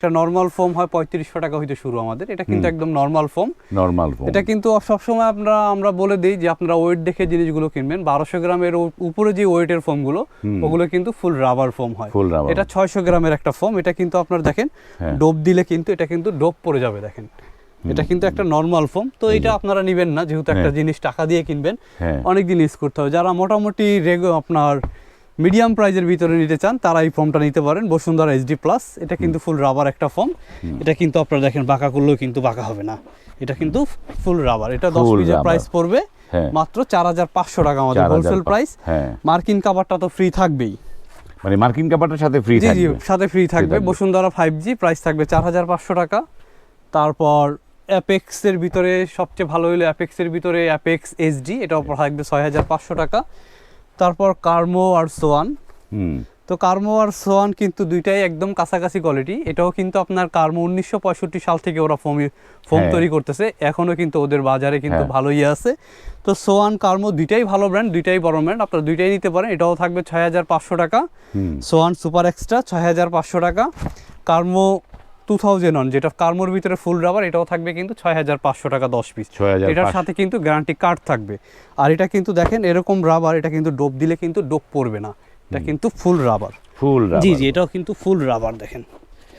একটা normal foam হয় পঁয়ত্রিশশো টাকা হইতে শুরু আমাদের। এটা কিন্তু একদম নর্মাল ফোম নর্মাল ফোম এটা কিন্তু সবসময় আমরা আমরা বলে দিই যে আপনারা ওয়েট দেখে জিনিসগুলো কিনবেন। বারোশো গ্রামের উপরে যে ওয়েটের ফোমগুলো ওগুলো কিন্তু ফুল রাবার ফোম হয়। ফুল রাবার এটা ছয়শো গ্রামের একটা ফোম এটা কিন্তু আপনার দেখেন হ্যাঁ। ডোপ দিলে কিন্তু এটা কিন্তু ডোপ পড়ে যাবে দেখেন। এটা কিন্তু একটা নর্মাল ফোম তো এটা আপনারা নেবেন না যেহেতু একটা হ্যাঁ। জিনিস টাকা দিয়ে কিনবেন। হ্যাঁ। অনেক দিন ইউজ করতে হবে। যারা মোটামুটি রেগো আপনার মিডিয়াম প্রাইজের ভিতরে নিতে চান তারা এই ফর্মটা নিতে পারেন। বসুন্ধরা এইচডি প্লাস এটা কিন্তু ফুল রাবার একটা ফর্ম এটা কিন্তু আপনারা দেখেন বাঁকা করলেও কিন্তু বাঁকা হবে না। এটা কিন্তু ফুল রাবার এটা দশ Full প্রাইস পড়বে হ্যাঁ। মাত্র চার হাজার পাঁচশো টাকা আমাদের হোলসেল প্রাইস হ্যাঁ। মার্কিন কাভারটা তো ফ্রি থাকবেই। মানে মার্কিন কাপড়টার সাথে ফ্রি জি জি থাকবে। সাথে ফ্রি থাকবে। বসুন্ধরা ফাইভ জি প্রাইস থাকবে চার হাজার পাঁচশো টাকা। তারপর অ্যাপেক্সের ভিতরে সবচেয়ে ভালো হলো অ্যাপেক্সের ভিতরে অ্যাপেক্স এইচডি এটা থাকবে ছয় হাজার পাঁচশো টাকা। তারপর কার্মো আর সোয়ান। তো কার্মো আর সোয়ান কিন্তু দুইটাই একদম কাছাকাছি কোয়ালিটি এটাও কিন্তু আপনার কার্মো উনিশশো পঁয়ষট্টি সাল থেকে ওরা ফোম ফোম হ্যাঁ। তৈরি করতেছে। এখনও কিন্তু ওদের বাজারে কিন্তু হ্যাঁ। ভালোই আছে। তো সোয়ান কার্মো দুইটাই ভালো ব্র্যান্ড দুইটাই বড় ব্র্যান্ড আপনারা দুইটাই নিতে পারেন। এটাও থাকবে ছয় হাজার পাঁচশো টাকা। সোয়ান সুপার এক্সট্রা ছয় হাজার পাঁচশো টাকা। কার্মো টু থাউজেন্ড অন যেটা কার্মোর ভিতরে ফুল রাবার এটাও থাকবে কিন্তু ছয় হাজার পাঁচশো টাকা দশ পিস এটার সাথে কিন্তু গ্যারান্টি কার্ড থাকবে। আর এটা কিন্তু দেখেন এরকম রাবার এটা কিন্তু ডোপ দিলে কিন্তু ডোপ পড়বে না। এটা কিন্তু ফুল রাবার ফুল জি জি এটাও কিন্তু ফুল রাবার দেখেন।